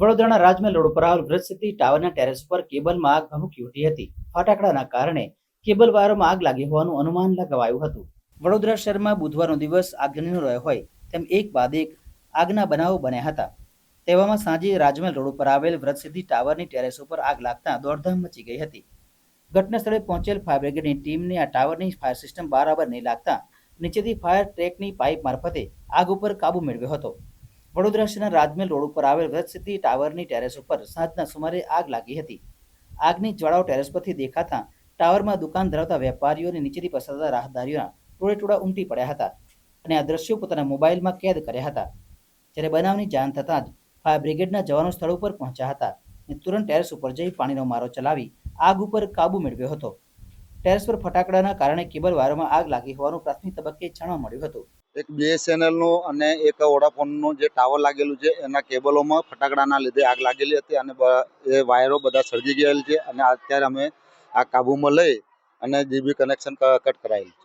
વડોદરાના રાજમહેલ રોડ ઉપર આવેલ વ્રત સિદ્ધિ ટાવરના ટેરેસ ઉપર કેબલમાં આગ ભભૂકી ઉઠી હતી. ફટાકડાના કારણે કેબલ વાયરમાં આગ લાગી હોવાનું અનુમાન લગાવાયું હતું. વડોદરા શહેરમાં બુધવારનો દિવસ આગજનીનો રહ્યો હોય તેમ એક બાદ એક આગના બનાવો બન્યા હતા. તેવામાં સાંજે રાજમહેલ રોડ ઉપર આવેલ વ્રજસિદ્ધિ ટાવરની ટેરેસ ઉપર આગ લાગતા દોડધામ મચી ગઈ હતી. ઘટના સ્થળે પહોંચેલ ફાયર બ્રિગેડની ટીમને આ ટાવરની ફાયર સિસ્ટમ બરાબર નહીં લાગતા નીચેથી ફાયર ટ્રેકની પાઇપ મારફતે આગ ઉપર કાબુ મેળવ્યો હતો. વડોદરા શહેરના રાજમહેલ રોડ ઉપર આવેલ વ્રત સિદ્ધિ ટાવરની ટેરેસ ઉપર સાંજના સુમારે આગ લાગી હતી. આગની જ્વાળાઓ ટેરેસ પરથી દેખાતા ટાવરમાં દુકાન ધરાવતા વેપારીઓને નીચેથી પસાર થતા રાહદારીઓના ટોળે ટોળા ઉમટી પડ્યા હતા અને આ દ્રશ્યો પોતાના મોબાઈલમાં કેદ કર્યા હતા. જ્યારે બનાવની જાણ થતાં જ ફાયર બ્રિગેડના જવાનો સ્થળ ઉપર પહોંચ્યા હતા અને તુરંત ટેરેસ ઉપર જઈ પાણીનો મારો ચલાવી આગ ઉપર કાબુ મેળવ્યો હતો. ટેરેસ પર ફટાકડાના કારણે કેબલ વાયરમાં આગ લાગી હોવાનું પ્રાથમિક તબક્કે જાણવા મળ્યું હતું. એક બીએસએનએલનું અને એક વોડાફોનનું જે ટાવર લાગેલું છે, એના કેબલોમાં ફટાકડાના લીધે આગ લાગેલી હતી અને એ વાયરો બધા સળગી ગયેલ છે અને અત્યારે અમે આ કાબુમાં લઈ અને જીબી કનેક્શન કટ કરાયેલ છે.